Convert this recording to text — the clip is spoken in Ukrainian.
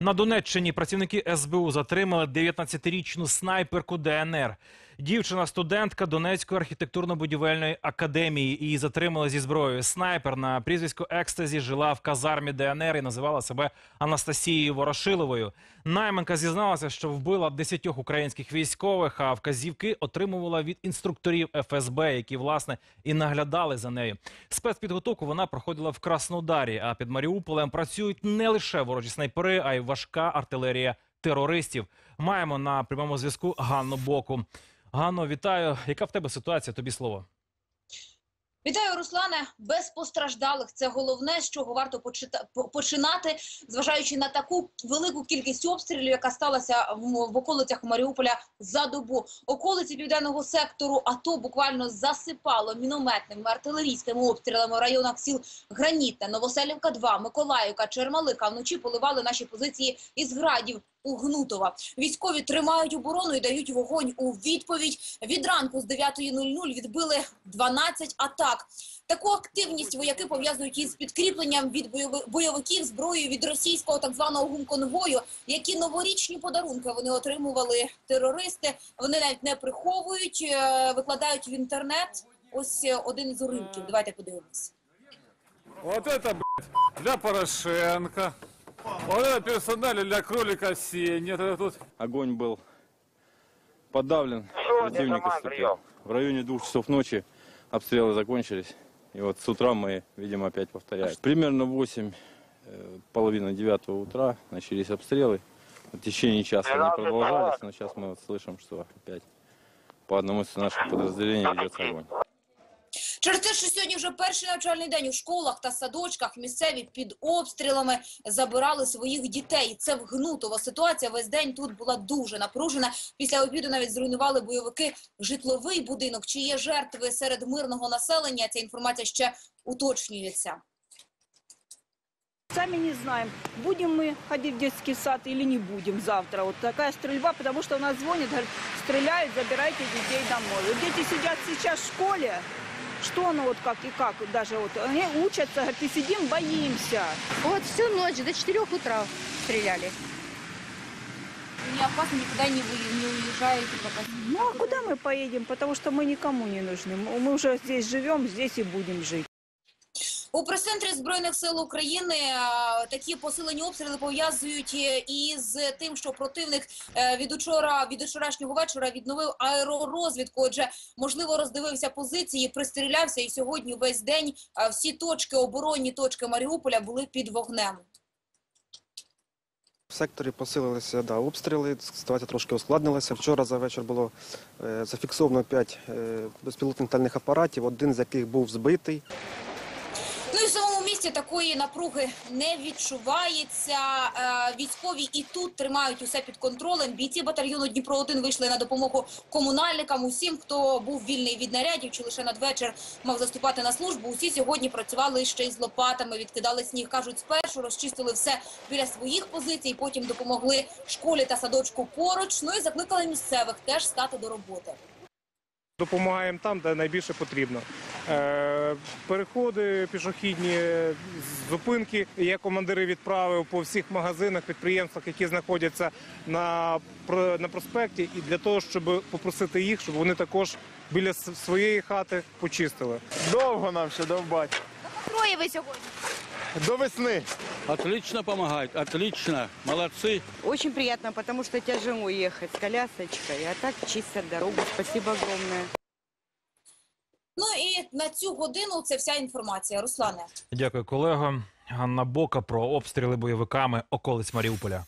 На Донеччині працівники СБУ затримали 19-річну снайперку ДНР. Дівчина студентка Донецької архітектурно-будівельної академії. Її затримали зі зброєю. Снайпер на прізвисько Екстазі жила в казармі ДНР і називала себе Анастасією Ворошиловою. Найманка зізналася, що вбила 10 українських військових, а вказівки отримувала від інструкторів ФСБ, які власне і наглядали за нею. Спецпідготовку вона проходила в Краснодарі. А під Маріуполем працюють не лише ворожі снайпери, а й важка артилерія терористів. Маємо на прямому зв'язку Ганну Боку. Ганно, вітаю. Яка в тебе ситуація? Тобі слово. Вітаю, Руслане. Без постраждалих це головне, з чого варто починати, зважаючи на таку велику кількість обстрілів, яка сталася в, в околицях Маріуполя за добу. Околиці південного сектору АТО буквально засипало мінометними артилерійськими обстрілами в районах сіл Гранітне, Новоселівка 2, Миколаївка, Чермалика. Вночі поливали наші позиції із градів. У Гнутова військові тримають оборону і дають вогонь у відповідь. Від ранку з 9.00 відбили 12 атак. Таку активність вояки пов'язують із підкріпленням від бойови- бойовиків зброєю від російського так званого гумконвою. Які новорічні подарунки вони отримували терористи. Вони навіть не приховують, е, викладають в інтернет. Ось е, один із уривків. Давайте подивимось. Вот это, блядь, для Порошенко. Вот это персонали для кролика Сени. Это тут Огонь был подавлен, противник отступил. В районе двух часов ночи обстрелы закончились. И вот с утра мы, видимо, опять повторяем. Примерно в 8, э, половина девятого утра начались обстрелы. В течение часа они продолжались, но сейчас мы вот слышим, что опять по одному из наших подразделений ведется огонь. Через те, що сьогодні вже перший навчальний день у школах та садочках місцеві під обстрілами забирали своїх дітей. Це вгнутова ситуація. Весь день тут була дуже напружена. Після обіду навіть зруйнували бойовики житловий будинок. Чи є жертви серед мирного населення? Ця інформація ще уточнюється. Сами не знаем, будем мы ходить в детский сад или не будем завтра. Вот такая стрельба, потому что у нас звонят, говорят, стреляют, забирайте детей домой. Вот дети сидят сейчас в школе, что оно вот как и как, даже вот они учатся, говорят, и сидим, боимся. Вот всю ночь до 4 утра стреляли. Не опасно, нікуди не, ви, не уїжджаєте поки. Ну а куда мы поедем? Потому что мы никому не нужны. Мы мы уже здесь живем, здесь и будем жить. У прес-центрі Збройних сил України е, такі посилені обстріли пов'язують е, із тим, що противник е, від учора, від вчорашнього вечора відновив аеророзвідку. Отже, можливо, роздивився позиції, пристрілявся, і сьогодні весь день всі точки, оборонні точки Маріуполя були під вогнем. В секторі посилилися да, обстріли, ситуація трошки ускладнилася. Вчора за вечір було зафіксовано 5 е, безпілотних літальних апаратів, один з яких був збитий. Ну і в самому місті такої напруги не відчувається. Е, Військові і тут тримають усе під контролем. Бійці батальйону Дніпро 1 вийшли на допомогу комунальникам. Усім, хто був вільний від нарядів чи лише надвечір мав заступати на службу. Усі сьогодні працювали ще й з лопатами, відкидали сніг. кажуть, спершу розчистили все біля своїх позицій. Потім допомогли школі та садочку поруч. Ну і закликали місцевих теж стати до роботи. Допомагаємо там, де найбільше потрібно. Е, Переходи пішохідні, зупинки. Я командири відправив по всіх магазинах, підприємствах, які знаходяться на, на проспекті, і для того, щоб попросити їх, щоб вони також біля своєї хати почистили. Довго нам ще довбати. Троє ви сьогодні. До весни. Отлично помогают, отлично, молодцы. Очень приятно, потому что тяжело ехать с колясочкой, а так чистят дорогу. Спасибо огромное. Ну і на цю годину це вся інформація. Руслане. Дякую, колего. Ганна Бока про обстріли бойовиками околиць Маріуполя.